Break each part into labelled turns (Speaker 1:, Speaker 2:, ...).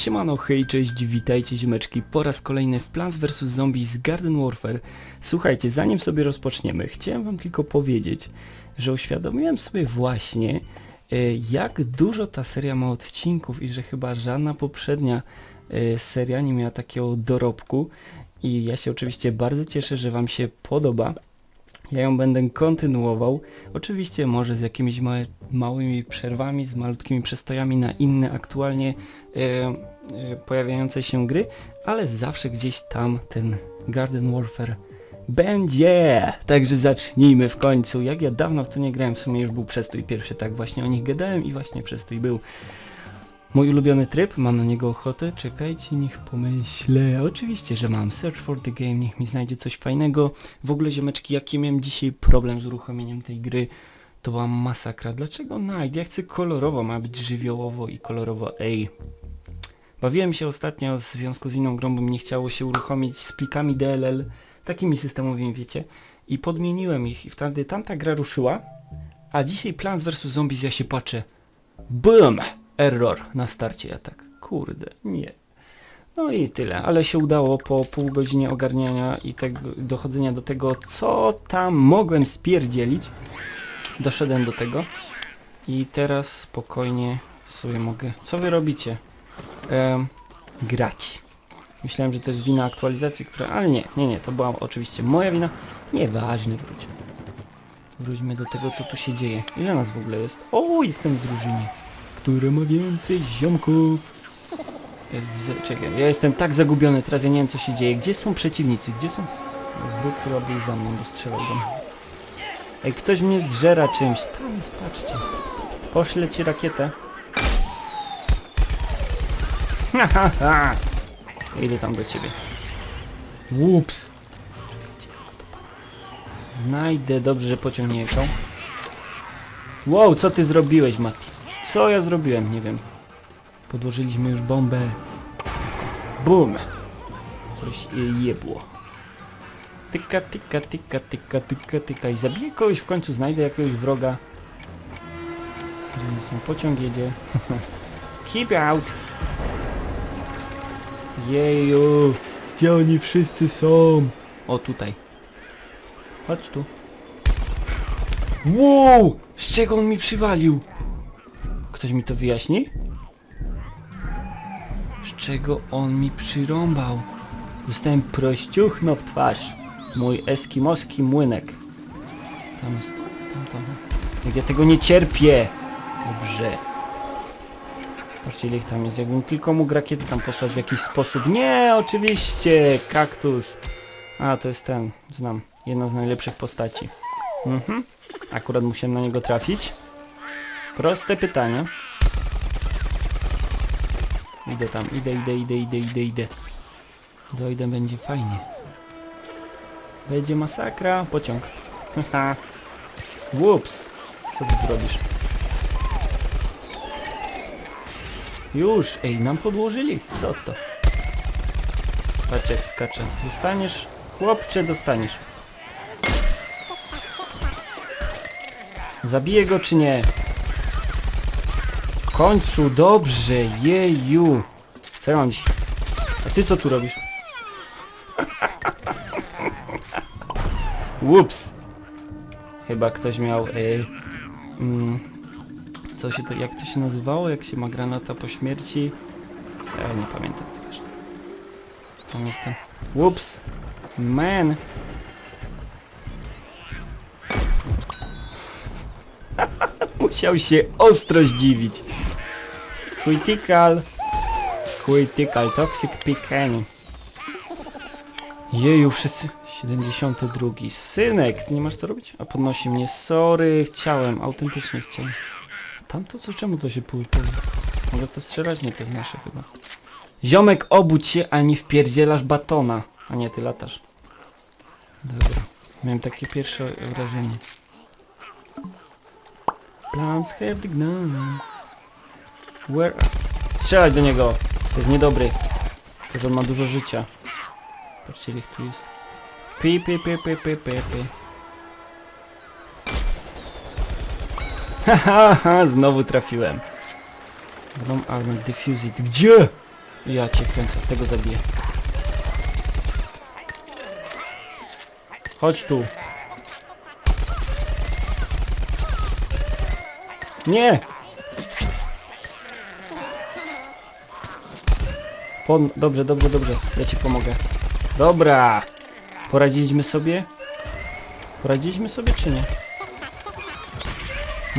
Speaker 1: Siemano, hej, cześć, witajcie ziomeczki po raz kolejny w Plants vs Zombies Garden Warfare. Słuchajcie, zanim sobie rozpoczniemy, chciałem wam tylko powiedzieć, że uświadomiłem sobie właśnie, e, jak dużo ta seria ma odcinków i że chyba żadna poprzednia e, seria nie miała takiego dorobku i ja się oczywiście bardzo cieszę, że wam się podoba. Ja ją będę kontynuował. Oczywiście może z jakimiś małe, małymi przerwami, z malutkimi przestojami na inne aktualnie e, e, pojawiające się gry, ale zawsze gdzieś tam ten Garden Warfare będzie. Także zacznijmy w końcu. Jak ja dawno w to nie grałem, w sumie już był przestój pierwszy, tak właśnie o nich gadałem i właśnie przestój był. Mój ulubiony tryb, mam na niego ochotę, czekajcie, niech pomyślę. Oczywiście, że mam. Search for the game, niech mi znajdzie coś fajnego. W ogóle ziomeczki, jaki miałem dzisiaj problem z uruchomieniem tej gry, to była masakra. Dlaczego Night? Ja chcę kolorowo, ma być żywiołowo i kolorowo ej. Bawiłem się ostatnio w związku z inną grą, bo mi nie chciało się uruchomić z plikami DLL, takimi systemowymi, wiecie. I podmieniłem ich i wtedy tamta gra ruszyła, a dzisiaj Plants vs Zombies ja się patrzę. BUM! Error na starcie, ja tak, kurde, nie. No i tyle, ale się udało po pół godzinie ogarniania i tego, dochodzenia do tego, co tam mogłem spierdzielić. Doszedłem do tego i teraz spokojnie sobie mogę... Co wy robicie? Em, grać. Myślałem, że to jest wina aktualizacji, która... Ale nie, nie, nie, to była oczywiście moja wina. Nieważne, wróć. Wróćmy do tego, co tu się dzieje. Ile nas w ogóle jest? O, jestem w drużynie które ma więcej ziomków. Z, czekaj, ja jestem tak zagubiony teraz, ja nie wiem co się dzieje. Gdzie są przeciwnicy? Gdzie są? Wróg był za mną, bo strzelał do mnie. Ej, ktoś mnie zżera czymś. Tam jest, patrzcie. Poszlę ci rakietę. Idę tam do ciebie. Ups. Znajdę, dobrze, że pociąg nie jechał. Wow, co ty zrobiłeś, Mati? Co ja zrobiłem? Nie wiem. Podłożyliśmy już bombę. Bum! Coś jebło. Tyka, tyka, tyka, tyka, tyka, tyka. I zabiję kogoś, w końcu znajdę jakiegoś wroga. Gdzie? Pociąg jedzie. Keep out! Jeju! Gdzie oni wszyscy są? O, tutaj. Chodź tu. Wow! Z czego on mi przywalił? Ktoś mi to wyjaśni? Z czego on mi przyrąbał? Dostałem prościuchno w twarz. Mój eskimoski młynek. Tam jest... Tam, tam, tam. Jak ja tego nie cierpię! Dobrze. Patrzcie ich tam jest. Jakbym tylko mógł rakiety tam posłać w jakiś sposób. Nie, oczywiście! Kaktus. A, to jest ten. Znam. Jedna z najlepszych postaci. Mhm. Akurat musiałem na niego trafić. Proste pytanie. Idę tam, idę, idę, idę, idę, idę, idę. Dojdę, będzie fajnie. Będzie masakra. Pociąg. Haha. Whoops. Co ty zrobisz? Już, ej, nam podłożyli. Co to? Patrz jak skacze. Dostaniesz? Chłopcze, dostaniesz. Zabiję go czy nie? W końcu, dobrze, jeju. Co ja mam? A ty co tu robisz? Ups. Chyba ktoś miał... Ej, mm, co się to... Jak to się nazywało? Jak się ma granata po śmierci? Ja nie pamiętam. nieważne. Tam jestem. Ups. Man. Musiał się ostro zdziwić. Critical. Critical Toxic Pecan. Jeju, wszyscy... 72. Synek, ty nie masz co robić? A podnosi mnie. Sorry, chciałem, autentycznie chciałem. Tamto co, czemu to się pół- Mogę to strzelać? Nie, to jest nasze chyba. Ziomek, obudź się, a nie wpierdzielasz batona. A nie, ty latasz. Dobra. Miałem takie pierwsze wrażenie. Plants have the gnome. Where... Strzelać do niego! To jest niedobry. To, że on ma dużo życia. Patrzcie, ich tu jest. Pi, pi, pi, pi, pi, pi, pi. Haha, znowu trafiłem. Bomb armor diffuse it. Gdzie? Ja cię kręcę, tego zabiję. Chodź tu. Nie! Pon dobrze, dobrze, dobrze. Ja ci pomogę. Dobra! Poradziliśmy sobie? Poradziliśmy sobie czy nie?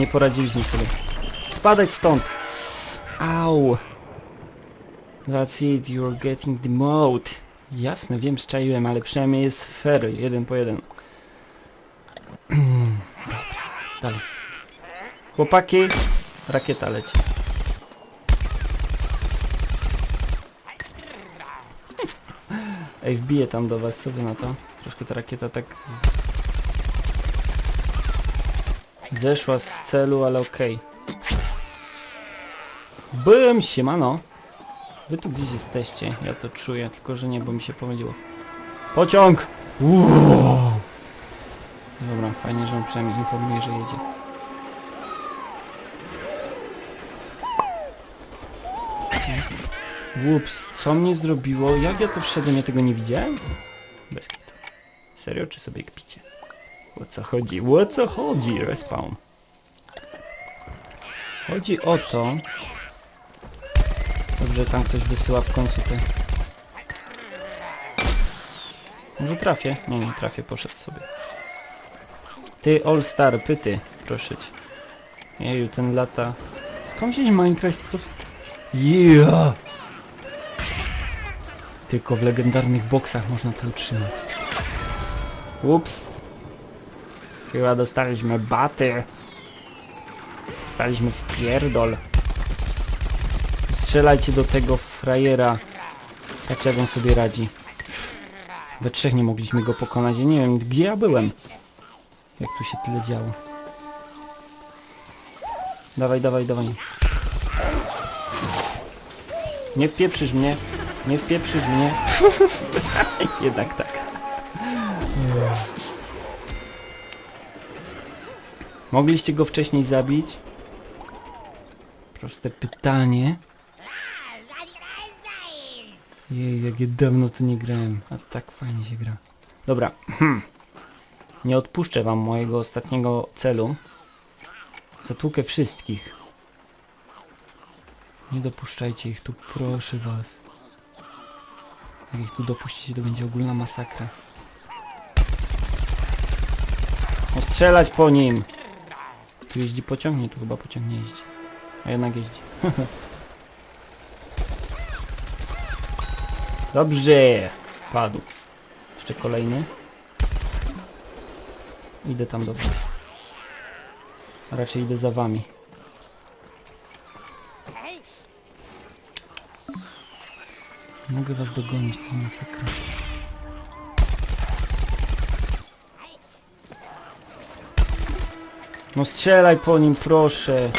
Speaker 1: Nie poradziliśmy sobie. Spadać stąd! Au! That's it, you're getting the mode. Jasne, wiem, szczaiłem, ale przynajmniej jest fair, jeden po jeden. Dobra, dalej. Chłopaki, rakieta leci. Ej, wbiję tam do was, co wy na to? Troszkę ta rakieta tak... Zeszła z celu, ale okej. Byłem, siemano. Wy tu gdzieś jesteście, ja to czuję, tylko że nie, bo mi się pomyliło. Pociąg! Wow. Dobra, fajnie, że on przynajmniej informuje, że jedzie. Ups, co mnie zrobiło? Jak ja to wszedłem, ja tego nie widziałem? Bez kitu. Serio, czy sobie kpicie? O co chodzi? O co chodzi? Respawn. Chodzi o to... Dobrze, tam ktoś wysyła w końcu te... Może trafię? Nie, nie trafię, poszedł sobie. Ty, All Star, pyty, proszę cię. Jeju, ten lata... Skąd się Minecraft... Yeah! Tylko w legendarnych boksach można to utrzymać. Ups. Chyba dostaliśmy baty. Dostaliśmy w pierdol. Strzelajcie do tego frajera. Tak jak on sobie radzi. We trzech nie mogliśmy go pokonać. Ja nie wiem, gdzie ja byłem. Jak tu się tyle działo. Dawaj, dawaj, dawaj. Nie wpieprzysz mnie. Nie wpieprzysz mnie. Jednak tak. Mogliście go wcześniej zabić? Proste pytanie. Jej, jak ja dawno to nie grałem, a tak fajnie się gra. Dobra. Nie odpuszczę wam mojego ostatniego celu. Zatłukę wszystkich. Nie dopuszczajcie ich tu, proszę was. Jak ich tu dopuścicie, to będzie ogólna masakra. No strzelać po nim! Tu jeździ pociąg? Nie, tu chyba pociąg nie jeździ. A jednak jeździ. Dobrze! Padł. Jeszcze kolejny. Idę tam do was. Raczej idę za wami. Mogę was dogonić, to masakra. No strzelaj po nim, proszę.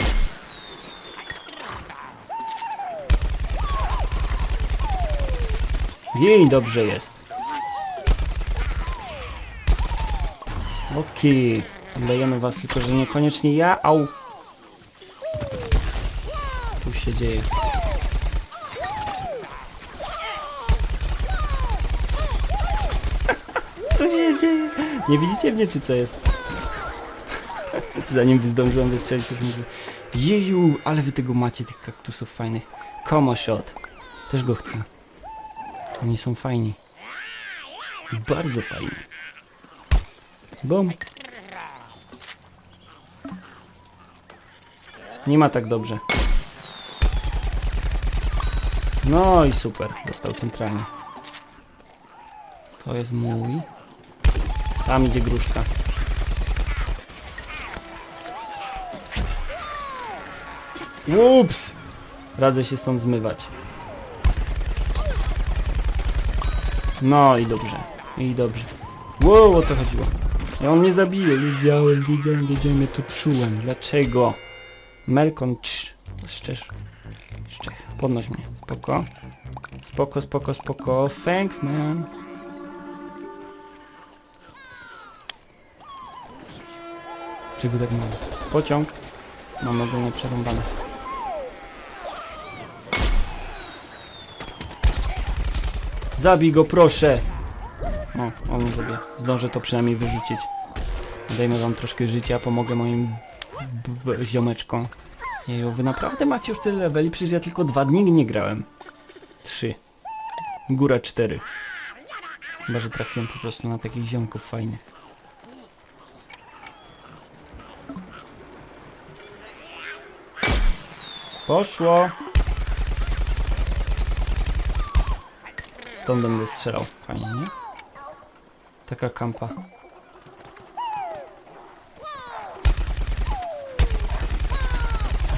Speaker 1: Jej, dobrze jest. Okej. Lejemy was, tylko że niekoniecznie ja. Au. Tu się dzieje. Co się dzieje? Nie widzicie mnie, czy co jest? Zanim zdążyłem wystrzelić, już mówię Jeju, ale wy tego macie, tych kaktusów fajnych. Como shot. Też go chcę. Oni są fajni. Bardzo fajni. Bum. Nie ma tak dobrze. No i super. Dostał centralnie. To jest mój. Tam idzie gruszka. Ups! Radzę się stąd zmywać. No i dobrze. I dobrze. Wow, o to chodziło. I on mnie zabije. Wiedziałem, wiedziałem, wiedziałem, ja to czułem. Dlaczego? Melkon cz. Szczerze. Podnoś mnie. Spoko. Spoko, spoko, spoko. Thanks, man. Czego tak mało? Pociąg. Mam ogólnie przerąbane. Zabij go, proszę! O, on zabije. Zdążę to przynajmniej wyrzucić. Dajmy wam troszkę życia, pomogę moim ziomeczkom. Jeju, wy naprawdę macie już tyle leveli? Przecież ja tylko dwa dni nie grałem. Trzy. Góra cztery. Chyba, że trafiłem po prostu na takich ziomków fajnych. Poszło! Stąd będę strzelał. Fajnie, nie? Taka kampa.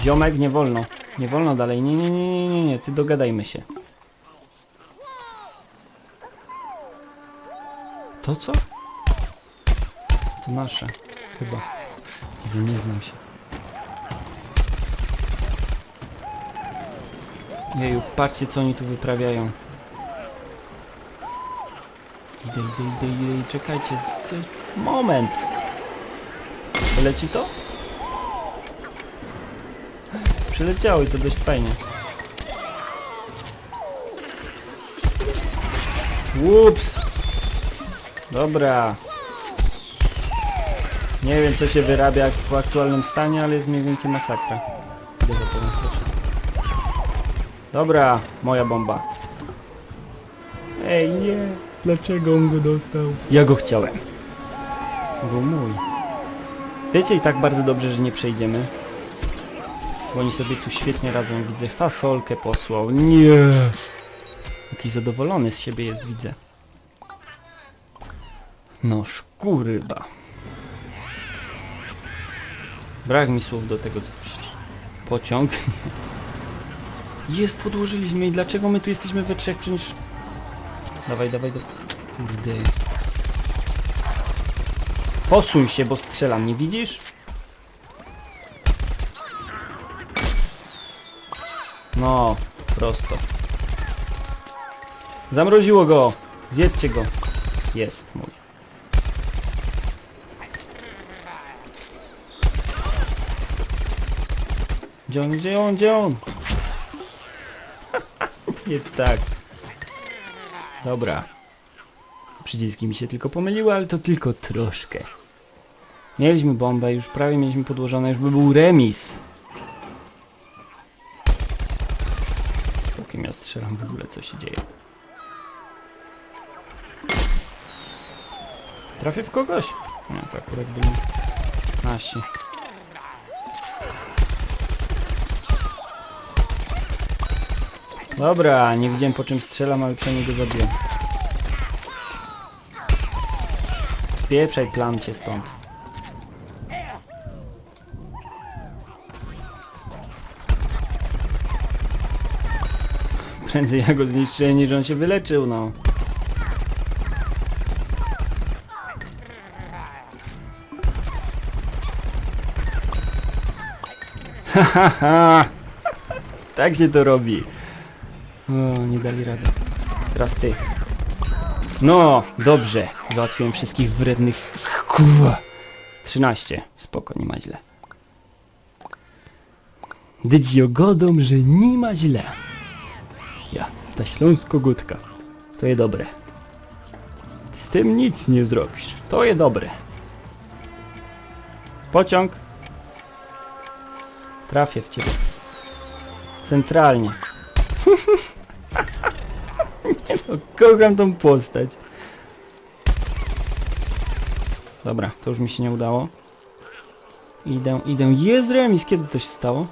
Speaker 1: Ziomek, nie wolno. Nie wolno dalej. Nie, nie, nie, nie, nie, nie. Ty dogadajmy się. To co? To nasze. Chyba. Nie wiem, nie znam się. Jeju, patrzcie co oni tu wyprawiają. Idę, idę, idę, idę, czekajcie, z... moment. Leci to? Przyleciało i to dość fajnie. Ups. Dobra. Nie wiem co się wyrabia w aktualnym stanie, ale jest mniej więcej masakra. Dobra, moja bomba. Ej, nie. Dlaczego on go dostał? Ja go chciałem. Był mój. Wiecie i tak bardzo dobrze, że nie przejdziemy. Bo oni sobie tu świetnie radzą, widzę. Fasolkę posłał. Nie. Jaki zadowolony z siebie jest, widzę. No szkuryba. Brak mi słów do tego, co piszecie. Pociąg. Jest, podłożyliśmy i dlaczego my tu jesteśmy we trzech? Przecież... Dawaj, dawaj, dawaj. Kurde. Posuń się, bo strzelam, nie widzisz? No, prosto. Zamroziło go! Zjedzcie go. Jest mój. Gdzie on, gdzie on, gdzie on? Nie tak. Dobra. Przyciski mi się tylko pomyliły, ale to tylko troszkę. Mieliśmy bombę, już prawie mieliśmy podłożone, już by był remis. Póki ja strzelam w ogóle, co się dzieje. Trafię w kogoś? Nie, to akurat byli nasi. Dobra, nie widziałem po czym strzelam, ale przynajmniej go zabiłem. Spieprzaj klamcie stąd. Prędzej ja go zniszczyłem niż on się wyleczył, no. Hahaha! tak się to robi. O, nie dali rady. Teraz ty. No, dobrze. Załatwiłem wszystkich wrednych... Kurwa. 13. Spoko, nie ma źle. Dydzio godą, że nie ma źle. Ja, ta śląsko-gotka. To je dobre. Z tym nic nie zrobisz. To je dobre. Pociąg. Trafię w ciebie. Centralnie. Kocham tą postać. Dobra, to już mi się nie udało. Idę, idę. Jest remis, kiedy to się stało?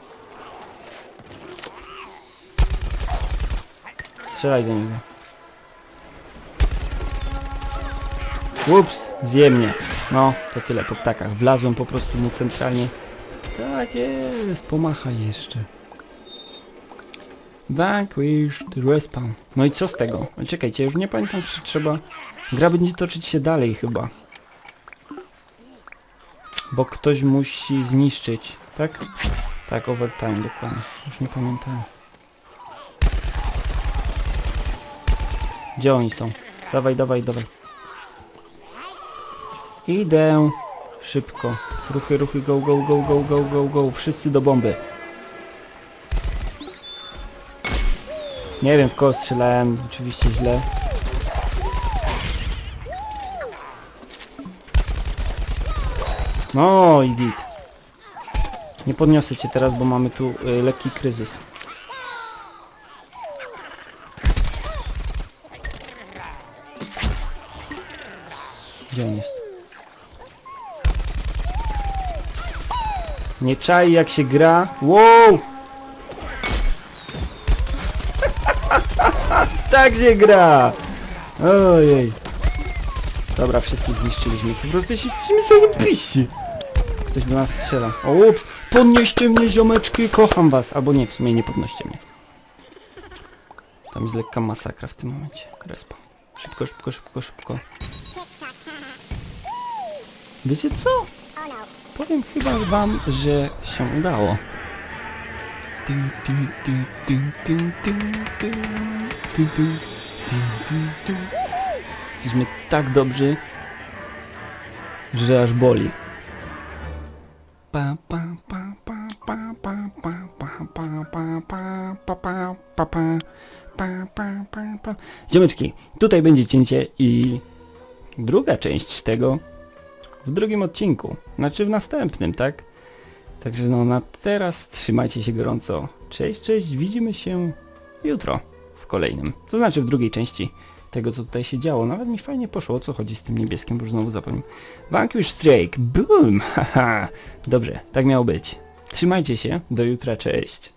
Speaker 1: Strzelaj do niego. Ups, zje mnie. No, to tyle po ptakach. Wlazłem po prostu mu centralnie. Tak jest, pomachaj jeszcze. Vanquished respawn. No i co z tego? Ale Czekajcie, już nie pamiętam czy trzeba... Gra będzie toczyć się dalej chyba. Bo ktoś musi zniszczyć, tak? Tak, overtime, dokładnie. Już nie pamiętam. Gdzie oni są? Dawaj, dawaj, dawaj. Idę. Szybko. Ruchy, ruchy, go, go, go, go, go, go, go. Wszyscy do bomby. Nie wiem w kogo strzelałem, oczywiście źle. No i git. Nie podniosę cię teraz, bo mamy tu y, lekki kryzys. Gdzie on jest? Nie czai jak się gra. Wow! Tak się gra! Ojej. Dobra, wszystkich zniszczyliśmy. Po prostu jesteśmy zajebiści. Ktoś do nas strzela. O, ups! Podnieście mnie, ziomeczki! Kocham was! Albo nie, w sumie nie podnoście mnie. Tam jest lekka masakra w tym momencie. Respa. Szybko, szybko, szybko, szybko. Wiecie co? Powiem chyba wam, że się udało. Jesteśmy tak dobrzy, że aż boli. Pa, pa, pa, pa, pa, pa, pa, pa, pa, pa, pa, pa, pa, pa, pa, pa, pa, pa, pa. Ziomeczki, tutaj będzie cięcie i druga część tego w drugim odcinku, znaczy w następnym, tak? Także no na teraz trzymajcie się gorąco. Cześć, cześć, widzimy się jutro w kolejnym, to znaczy w drugiej części tego, co tutaj się działo. Nawet mi fajnie poszło, o co chodzi z tym niebieskim, bo już znowu zapomniałem. Vanquish Strike, boom, haha. Dobrze, tak miało być. Trzymajcie się, do jutra, cześć.